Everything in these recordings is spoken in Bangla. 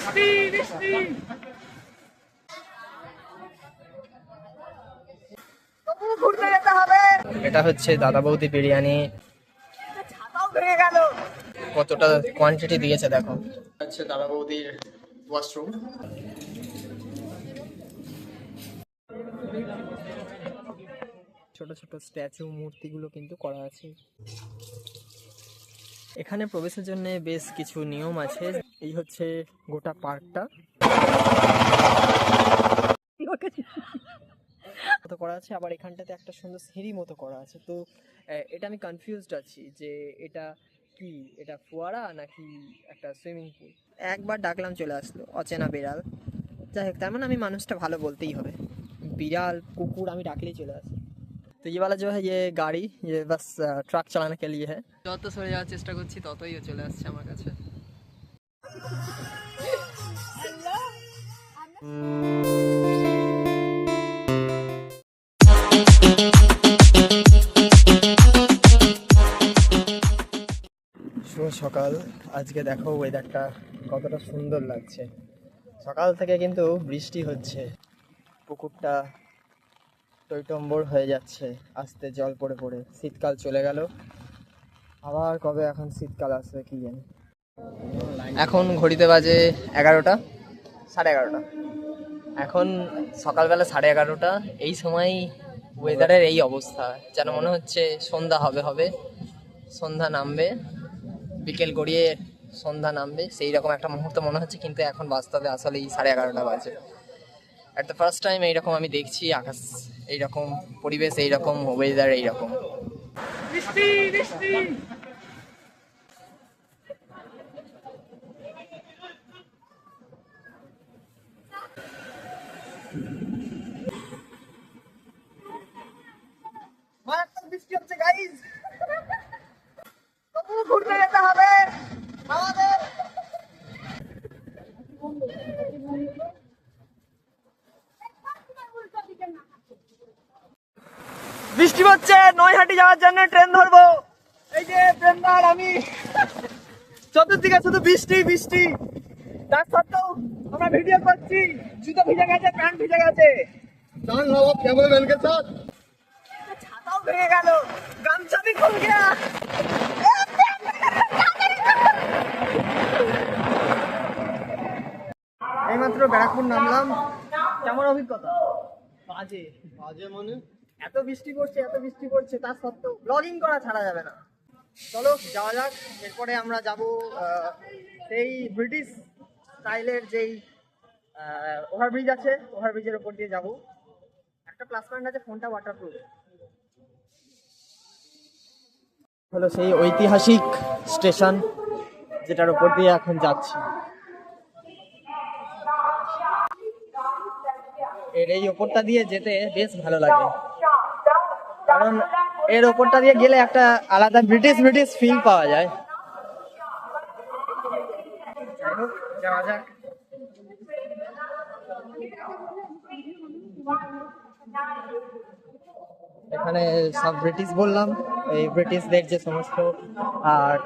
বৃষ্টি বৃষ্টি ঘুরতে যেতে হবে এটা হচ্ছে দাদা বৌদি বিরিয়ানি। ভেঙে গেল কতটা কোয়ান্টিটি দিয়েছে দেখো। হচ্ছে দাদা বৌদির ওয়াশরুম ছোট ছোট স্ট্যাচু মূর্তিগুলো কিন্তু করা আছে। এখানে প্রবেশের জন্য বেশ কিছু নিয়ম আছে। এই হচ্ছে গোটা পার্কটা মতো করা আছে আবার এখানটাতে একটা সুন্দর সিঁড়ি মতো করা আছে তো আহ, এটা আমি কনফিউজড আছি যে এটা কি এটা ফোয়ারা নাকি একটা সুইমিং পুল একবার ডাকলাম চলে আসলো অচেনা বিড়াল যাই হোক তার মানে আমি মানুষটা ভালো বলতেই হবে বিড়াল কুকুর আমি ডাকলেই চলে আসে তো ये वाला जो है ये गाड़ी ये बस ट्रक चलाने के लिए है যত সরে যাওয়ার চেষ্টা করছি ততই ও চলে আসছে আমার কাছে শুভ সকাল। আজকে দেখো ওয়েদারটা কতটা সুন্দর লাগছে। সকাল থেকে কিন্তু বৃষ্টি হচ্ছে। পুকুরটা টইটম্বর হয়ে যাচ্ছে। আস্তে জল পড়ে পড়ে। শীতকাল চলে গেল। আবার কবে এখন শীতকাল আসবে কি জানি। এখন ঘড়িতে বাজে এগারোটা, সাড়ে এগারোটা। এখন সকালবেলা সাড়ে এগারোটা, এই সময় ওয়েদারের এই অবস্থা। যেন মনে হচ্ছে সন্ধ্যা হবে হবে, সন্ধ্যা নামবে, বিকেল গড়িয়ে সন্ধ্যা নামবে, সেই রকম একটা মুহূর্ত মনে হচ্ছে, কিন্তু এখন বাস্তবে আসলে এই সাড়ে এগারোটা বাজে। অ্যাট দ্য ফার্স্ট টাইম এইরকম আমি দেখছি, আকাশ এইরকম, পরিবেশ এইরকম ওয়েদার এইরকম। বৃষ্টি বৃষ্টি! বৃষ্টি হচ্ছে গাইজ ঘুরতে যেতে হবে। বৃষ্টি হচ্ছে, নৈহাটি যাওয়ার জন্য ট্রেন ধরবো। এই যে ট্রেনদার আমি। চতুর্দিকে শুধু বৃষ্টি বৃষ্টি। তার সত্ত্বেও আমরা ভিডিও করছি। জুতো ভিজে গেছে, প্যান্ট ভিজে গেছে। ছাতাও ভেঙে গেল। গামছা খুল গিয়া এইমাত্র ব্যারাকপুর নামলাম। কেমন অভিজ্ঞতা? বাজে। বাজে মনে? এত বৃষ্টি পড়ছে এত বৃষ্টি পড়ছে তার সত্ত্বেও ব্লগিং করা ছাড়া যাবে না। চলো যাওয়া যাক। এরপরে আমরা যাব সেই ব্রিটিশ স্টাইলের যেই ওভারব্রিজ আছে ওভারব্রিজের ওপর দিয়ে যাব। একটা প্লাস পয়েন্ট আছে ফোনটা ওয়াটারপ্রুফ হলো সেই ঐতিহাসিক স্টেশন যেটার উপর দিয়ে এখন যাচ্ছি। এর এই ওপরটা দিয়ে যেতে বেশ ভালো লাগে। কারণ এর ওপরটা দিয়ে গেলে একটা আলাদা ব্রিটিশ ব্রিটিশ ফিল পাওয়া যায়। যাওয়া যাক। এখানে সব ব্রিটিশ বললাম, এই ব্রিটিশদের যে সমস্ত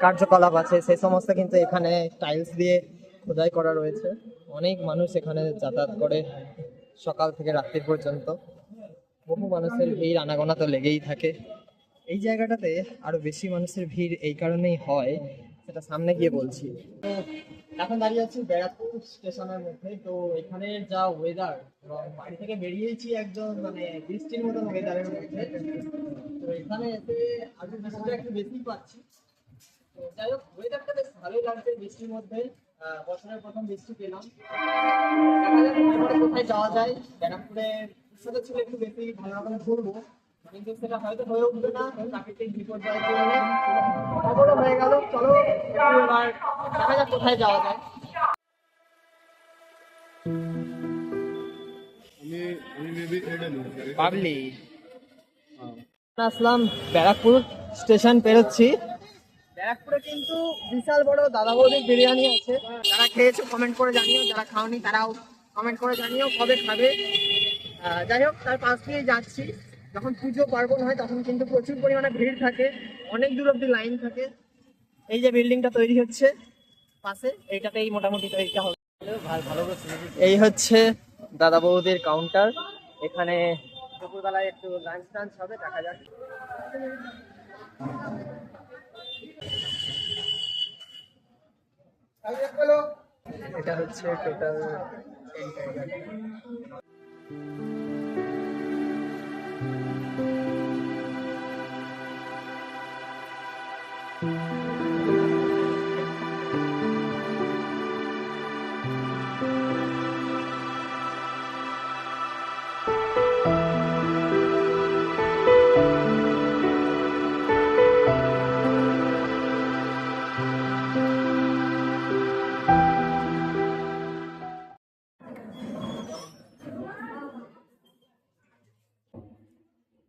কার্যকলাপ আছে, সেই সমস্ত কিন্তু এখানে টাইলস দিয়ে খোদাই করা রয়েছে। অনেক মানুষ এখানে যাতায়াত করে সকাল থেকে রাত্রি পর্যন্ত। বহু মানুষের ভিড় আনাগোনা তো লেগেই থাকে। এই জায়গাটাতে আরও বেশি মানুষের ভিড় এই কারণেই হয় সেটা সামনে গিয়ে বলছি। এখন দাঁড়িয়ে আছি ব্যারাকপুর স্টেশনের মধ্যে। তো এখানে যা ওয়েদার এবং বাড়ি থেকে বেরিয়েছি একদম মানে বৃষ্টির মতন ওয়েদারের মধ্যে। তো এখানে এসে আজকে বৃষ্টিটা একটু বেশি পাচ্ছি। তো যাই হোক ওয়েদারটা বেশ ভালোই লাগছে বৃষ্টির মধ্যে। বছরের প্রথম বৃষ্টি পেলাম। কোথায় যাওয়া যায়। ব্যারাকপুরে ইচ্ছা ছিল একটু বেশি, ভালো রকম ঘুরবো। কিন্তু সেটা হয়তো হয়ে উঠবে না প্রাকৃতিক বিপর্যয়ের জন্য। খবরও হয়ে গেল চলো এবার দেখা যাক কোথায় যাওয়া যায়। আমি আমি মেবি এটা নিই পাবলি। আসলাম ব্যারাকপুর স্টেশন পেরোচ্ছি। ব্যারাকপুরে কিন্তু বিশাল বড় দাদা বৌদির বিরিয়ানি আছে। যারা খেয়েছো কমেন্ট করে জানিও। যারা খাওনি তারাও কমেন্ট করে জানিও কবে খাবে। যাই হোক তার পাশ দিয়েই যাচ্ছি। যখন পুজো পার্বণ হয়, তখন কিন্তু প্রচুর পরিমাণে ভিড় থাকে, অনেক দূর অব্দি লাইন থাকে। এই যে বিল্ডিংটা তৈরি হচ্ছে, পাশে এইটাতেই মোটামুটি তৈরিটা হবে। এই হচ্ছে দাদা বৌদির কাউন্টার এখানে দুপুরবেলায় একটু লাঞ্চ টাঞ্চ হবে, দেখা যাক। এটা হচ্ছে টোটাল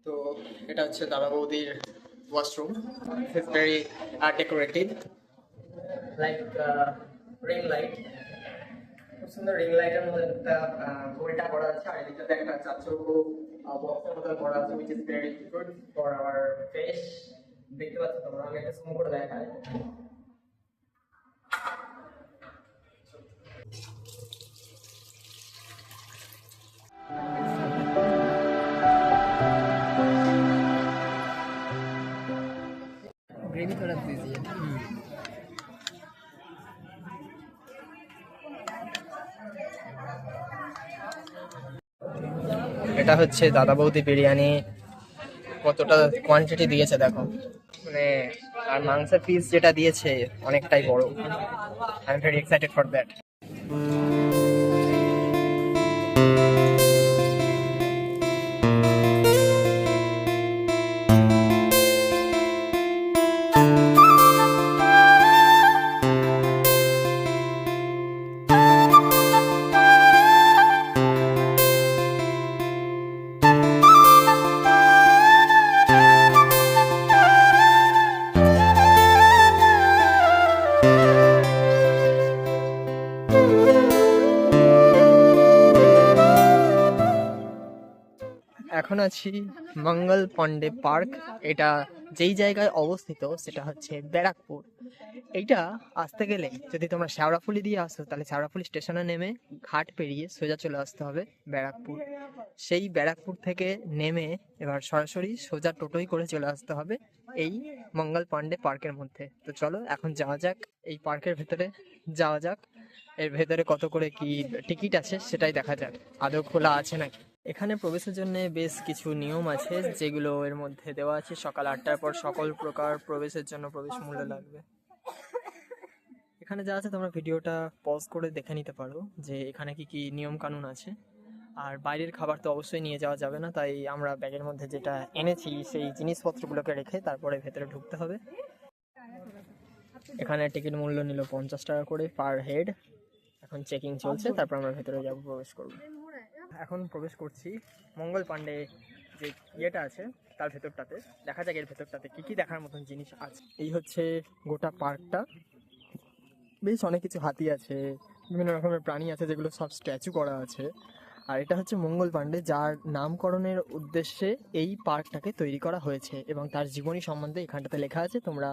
তো এটা হচ্ছে দাদা বৌদির washroom it's very decorated like ring light খুব সুন্দর রিং লাইটের মধ্যে একটা বইটা করা আছে, আর এদিকটাতে একটা চারচৌকো বক্সের মতো করা আছে which is very good for our face দেখতে পাচ্ছ তোমরা, আমি একটা জুম করে দেখাই। ग्रेवी थोड़ा दीजिए এটা হচ্ছে দাদা বৌদি বিরিয়ানি কতটা কোয়ান্টিটি দিয়েছে দেখো মানে আর মাংসের পিস যেটা দিয়েছে অনেকটাই বড় I am very excited for that আছি। মঙ্গল পান্ডে পার্ক, এটা যেই জায়গায় অবস্থিত, সেটা হচ্ছে ব্যারাকপুর। এইটা আসতে গেলে যদি তোমরা শেওড়াফুলি দিয়ে আসো, তাহলে শেওড়াফুলি স্টেশনে নেমে ঘাট পেরিয়ে সোজা চলে আসতে হবে ব্যারাকপুর। সেই ব্যারাকপুর থেকে নেমে এবার সরাসরি সোজা টোটোই করে চলে আসতে হবে এই মঙ্গল পান্ডে পার্কের মধ্যে। তো চলো, এখন যাওয়া যাক, এই পার্কের ভেতরে যাওয়া যাক। এর ভেতরে কত করে কি টিকিট আছে সেটাই দেখা যাক। আদৌ খোলা আছে নাকি? এখানে প্রবেশের জন্য বেশ কিছু নিয়ম আছে, যেগুলো এর মধ্যে দেওয়া আছে। সকাল আটটার পর সকল প্রকার প্রবেশের জন্য প্রবেশ মূল্য লাগবে। এখানে যা আছে তোমরা ভিডিওটা পজ করে দেখে নিতে পারো, যে এখানে কি কি নিয়ম কানুন আছে। আর বাইরের খাবার তো অবশ্যই নিয়ে যাওয়া যাবে না, তাই আমরা ব্যাগের মধ্যে যেটা এনেছি, সেই জিনিসপত্রগুলোকে রেখে তারপরে ভেতরে ঢুকতে হবে। এখানে টিকিট মূল্য নিল পঞ্চাশ টাকা করে পার হেড এখন চেকিং চলছে, তারপর আমরা ভেতরে যাব, প্রবেশ করব। এখন প্রবেশ করছি মঙ্গল পান্ডে যে ইয়েটা আছে, তার ভেতরটাতে। দেখা যাক এর ভেতরটাতে কী কী দেখার মতন জিনিস আছে। এই হচ্ছে গোটা পার্কটা। বেশ অনেক কিছু হাতি আছে, বিভিন্ন রকমের প্রাণী আছে, যেগুলো সব স্ট্যাচু করা আছে। আর এটা হচ্ছে মঙ্গল পান্ডে যার নামকরণের উদ্দেশ্যে এই পার্কটাকে তৈরি করা হয়েছে এবং তার জীবনী সম্বন্ধে এখানটাতে লেখা আছে। তোমরা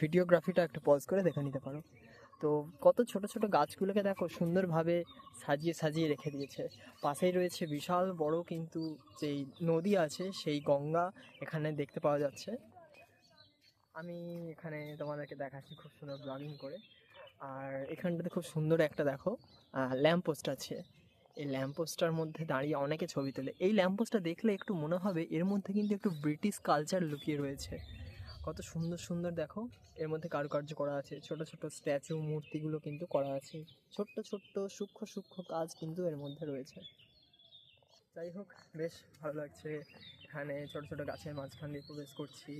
ভিডিওগ্রাফিটা একটু পজ করে দেখে নিতে পারো। তো কত ছোট ছোট গাছগুলোকে দেখো সুন্দরভাবে সাজিয়ে সাজিয়ে রেখে দিয়েছে। পাশেই রয়েছে বিশাল বড় কিন্তু যেই নদী আছে সেই গঙ্গা এখানে দেখতে পাওয়া যাচ্ছে। আমি এখানে তোমাদেরকে দেখাচ্ছি খুব সুন্দর ব্লগিং করে। আর এখানটাতে খুব সুন্দর একটা দেখো ল্যাম্প পোস্ট আছে। এই ল্যাম্প পোস্টটার মধ্যে দাঁড়িয়ে অনেকে ছবি তোলে। এই ল্যাম্প পোস্টটা দেখলে একটু মনে হবে এর মধ্যে কিন্তু একটু ব্রিটিশ কালচার লুকিয়ে রয়েছে। কত সুন্দর সুন্দর দেখো। এর মধ্যে কারুকার্য করা আছে, ছোট ছোট স্ট্যাচু মূর্তিগুলো কিন্তু করা আছে, ছোট্ট ছোট্ট সূক্ষ্ম সূক্ষ্ম কাজ কিন্তু এর মধ্যে রয়েছে। যাই হোক, বেশ ভালো লাগছে। এখানে ছোট ছোট গাছের মাঝখান দিয়ে প্রবেশ করছি।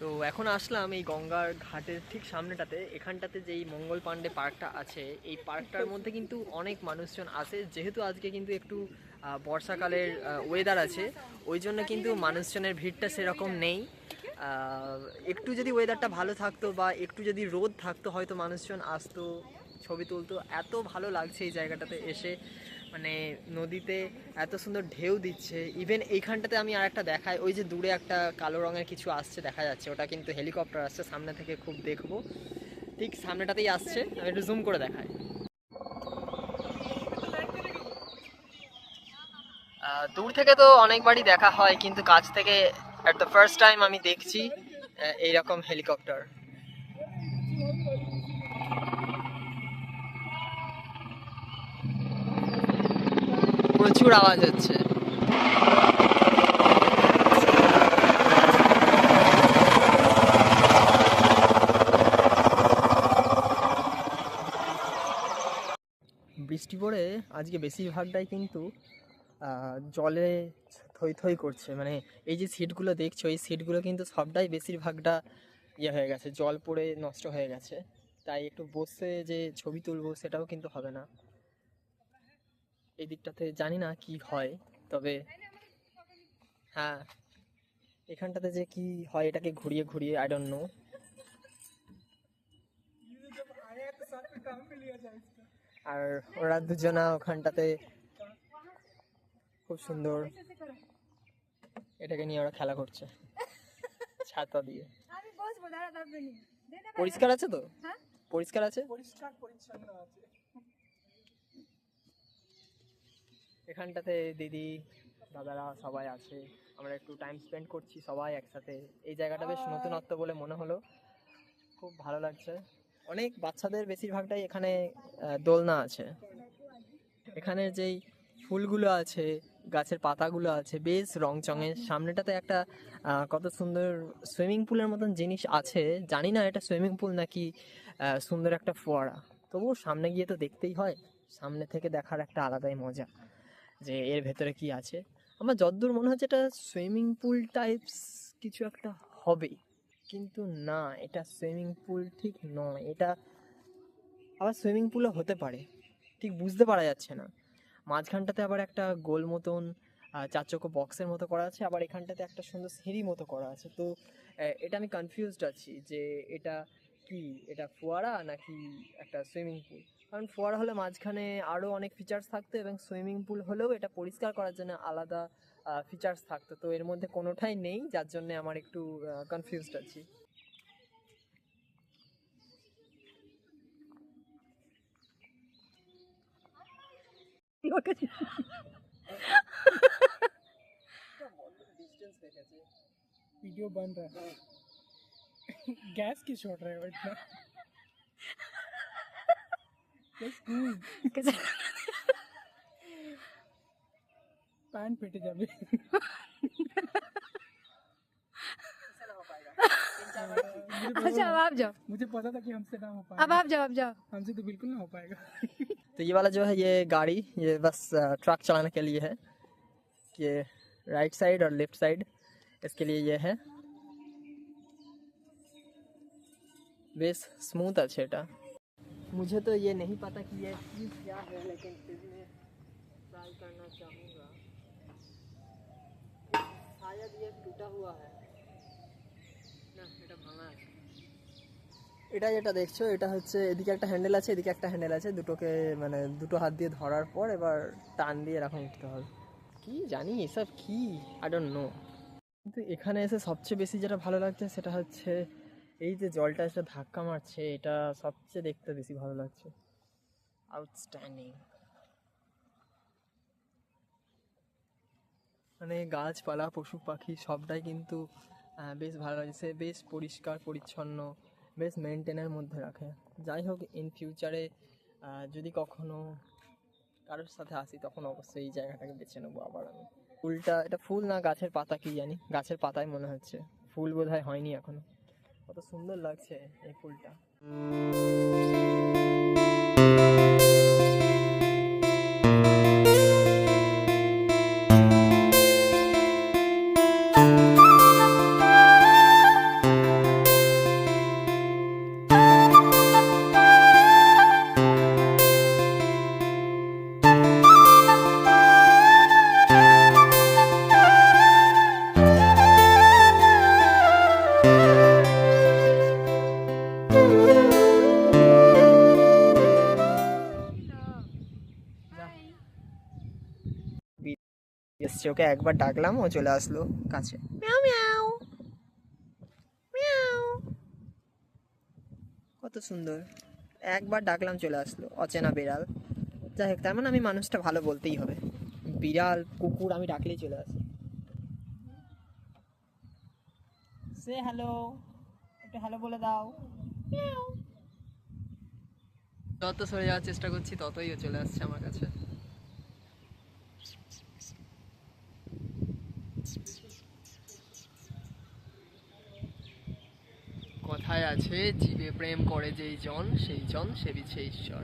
তো এখন আসলাম এই গঙ্গার ঘাটের ঠিক সামনেটাতে। এখানটাতে যেই মঙ্গল পান্ডে পার্কটা আছে, এই পার্কটার মধ্যে কিন্তু অনেক মানুষজন আসে। যেহেতু আজকে কিন্তু একটু বর্ষাকালের ওয়েদার আছে, ওই জন্য কিন্তু মানুষজনের ভিড়টা সেরকম নেই। একটু যদি ওয়েদারটা ভালো থাকতো বা একটু যদি রোদ থাকতো, হয়তো মানুষজন আসতো, ছবি তুলতো। এত ভালো লাগছে এই জায়গাটাতে এসে। মানে নদীতে এত সুন্দর ঢেউ দিচ্ছে। ইভেন এইখানটাতে আমি আর একটা দেখাই। ওই যে দূরে একটা কালো রঙের কিছু আসছে, দেখা যাচ্ছে। ওটা কিন্তু হেলিকপ্টার আসছে। সামনে থেকে খুব দেখব। ঠিক সামনেটাতেই আসছে। আমি একটু জুম করে দেখাই। দূর থেকে তো অনেকবারই দেখা হয়, কিন্তু কাছ থেকে অ্যাট দ্য ফার্স্ট টাইম আমি দেখছি এইরকম হেলিকপ্টার প্রচুর আওয়াজ হচ্ছে। বৃষ্টি পড়ে, আজকে বেশিরভাগটাই কিন্তু জলে থই থই করছে। মানে এই যে সিটগুলো দেখছ, এই সিটগুলো কিন্তু সবটাই বেশিরভাগটা ইয়ে হয়ে গেছে, জল পড়ে নষ্ট হয়ে গেছে। তাই একটু বসে যে ছবি তুলবো সেটাও কিন্তু হবে না। এই দিকটাতে জানি না কি হয়, তবে হ্যাঁ এখানটাতে যে কি হয় এটাকে ঘুরিয়ে ঘুরিয়ে আই ডোন্ট নো আর ওরা দুজনা ওখানটাতে খুব সুন্দর। এটাকে নিয়ে ওরা খেলা করছে। ছাতা দিয়ে। আমি বসবো দাঁড়া তারপরে নিয়ে দে দে পরিষ্কার আছে তো? হ্যাঁ? পরিষ্কার আছে? পরিষ্কার পরিচ্ছন্ন আছে। এখানটাতে দিদি দাদারা সবাই আছে। আমরা একটু টাইম স্পেন্ড করছি সবাই একসাথে। এই জায়গাটা বেশ নতুনত্ব বলে মনে হলো। খুব ভালো লাগছে। অনেক বাচ্চাদের বেশিরভাগটাই এখানে দোলনা আছে। এখানে যেই ফুলগুলো আছে গাছের পাতাগুলো আছে বেশ রংচঙের। সামনেটাতে একটা কত সুন্দর সুইমিং পুলের মতন জিনিস আছে। জানি না এটা সুইমিং পুল নাকি সুন্দর একটা ফোয়ারা। তবুও সামনে গিয়ে তো দেখতেই হয় সামনে থেকে দেখার একটা আলাদাই মজা যে এর ভেতরে কি আছে। আমার যতদূর মনে হচ্ছে এটা সুইমিং পুল টাইপস কিছু একটা হবে। কিন্তু না এটা সুইমিং পুল ঠিক নয়। এটা আবার সুইমিং পুলও হতে পারে। ঠিক বুঝতে পারা যাচ্ছে না। মাঝখানটাতে আবার একটা গোল মতন আহ, চার চৌকো বক্সের মতো করা আছে আবার এখানটাতে একটা সুন্দর সিঁড়ি মতো করা আছে। তো এটা আমি কনফিউজড আছি যে এটা কি? এটা ফোয়ারা নাকি একটা সুইমিং পুল কারণ ফোয়ারা হলে মাঝখানে আরও অনেক ফিচার্স থাকতো এবং সুইমিং পুল হলেও এটা পরিষ্কার করার জন্য আলাদা ফিচার্স থাকতো। তো এর মধ্যে কোনোটাই নেই যার জন্য আমার একটু কনফিউজড আছি। वीडियो बन रहा है। गैस की छोड़ रहे हो इतना. पैंट फिट जाबे अच्छा अब आप जाओ। मुझे पता था कि हमसे ना हो पाएगा। अब आप जाओ अब जाओ। हमसे तो बिल्कुल ना हो पाएगा। तो ये वाला जो है ये गाड़ी, ये बस ट्रक चलाने के लिए है। ये राइट साइड और लेफ़्ट साइड इसके लिए ये है। बेस स्मूथ है, छेटा। मुझे तो ये नहीं पता कि ये चीज़ क्या है, लेकिन फिर मैं ट्राई करना चाहूँगा। शायद ये टूटा हुआ है। ना बेटा भांगा है। এটা যেটা দেখছ, এটা হচ্ছে এদিকে একটা হ্যান্ডেল আছে, এদিকে একটা হ্যান্ডেল আছে। দুটোকে মানে দুটো হাত দিয়ে ধরার পর এবার টান দিয়ে এরকম উঠতে হবে। কি জানি এসব কি? আই ডোন্ট নো কিন্তু এখানে এসে সবচেয়ে বেশি যেটা ভালো লাগছে সেটা হচ্ছে এই যে জলটা এসে ধাক্কা মারছে, এটা সবচেয়ে দেখতে বেশি ভালো লাগছে। আউটস্ট্যান্ডিং মানে গাছপালা, পশু পাখি সবটাই কিন্তু বেশ ভালো লাগছে। বেশ পরিষ্কার, পরিচ্ছন্ন। বেশ মেনটেনের মধ্যে রাখে। যাই হোক ইন ফিউচারে যদি কখনো কারোর সাথে আসি, তখন অবশ্যই এই জায়গাটাকে বেছে নেব আবার আমি। ফুলটা, এটা ফুল না, গাছের পাতা কি জানি? গাছের পাতায় মনে হচ্ছে। ফুল বোধহয় হয়নি এখনও। কত সুন্দর লাগছে এই ফুলটা। একবার ডাকলাম ও চলে আসলো কাছে। মিয়াও মিয়াও। মিয়াও। কত সুন্দর। একবার ডাকলাম চলে আসলো অচেনা বিড়াল। যাই হোক তার মানে আমি মানুষটা ভালো বলতেই হবে। বিড়াল কুকুর আমি ডাকলেই চলে আসে। সে হ্যালো একটু হ্যালো বলে দাও। যত সরে যাওয়ার চেষ্টা করছি ততই ও চলে আসছে আমার কাছে কথায় আছে, জীবে প্রেম করে যেই জন, সেই জন সে বিছে ঈশ্বর।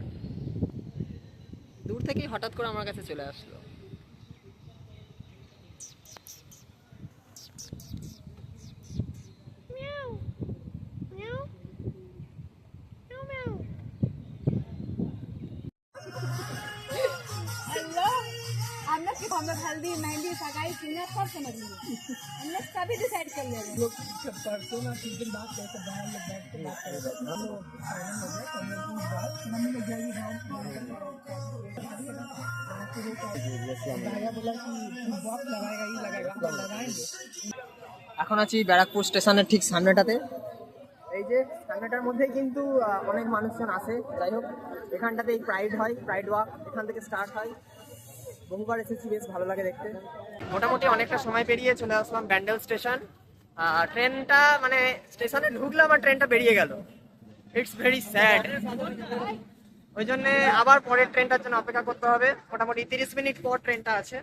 দূর থেকেই হঠাৎ করে আমার কাছে চলে আসলো। परसों ना कुछ दिन बाद कैसे बाहर लोग बैठ के बात कर रहे थे हम लोग फाइनल हो गया पंद्रह दिन बाद मम्मी ने जाएगी हम भैया बोला कि बॉक्स लगाएगा ही लगाएगा हम लोग लगाएंगे এখন আছি ব্যারাকপুর স্টেশনের ঠিক সামনেটাতে এই যে সামনেটার মধ্যেই কিন্তু আহ, অনেক মানুষজন আসে যাই হোক এখানটাতেই প্রাইড হয় প্রাইড ওয়াক এখান থেকে স্টার্ট হয় বহুবার এসেছি বেশ ভালো লাগে দেখতে মোটামুটি অনেকটা সময় পেরিয়ে চলে আসলাম ব্যান্ডেল স্টেশন ট্রেনটা মানে স্টেশনে ঢুকলাম আর ট্রেনটা বেরিয়ে গেল। ইটস ভেরি স্যাড ওই জন্য আবার পরের ট্রেনটার জন্য অপেক্ষা করতে হবে। মোটামুটি তিরিশ মিনিট পর ট্রেনটা আছে।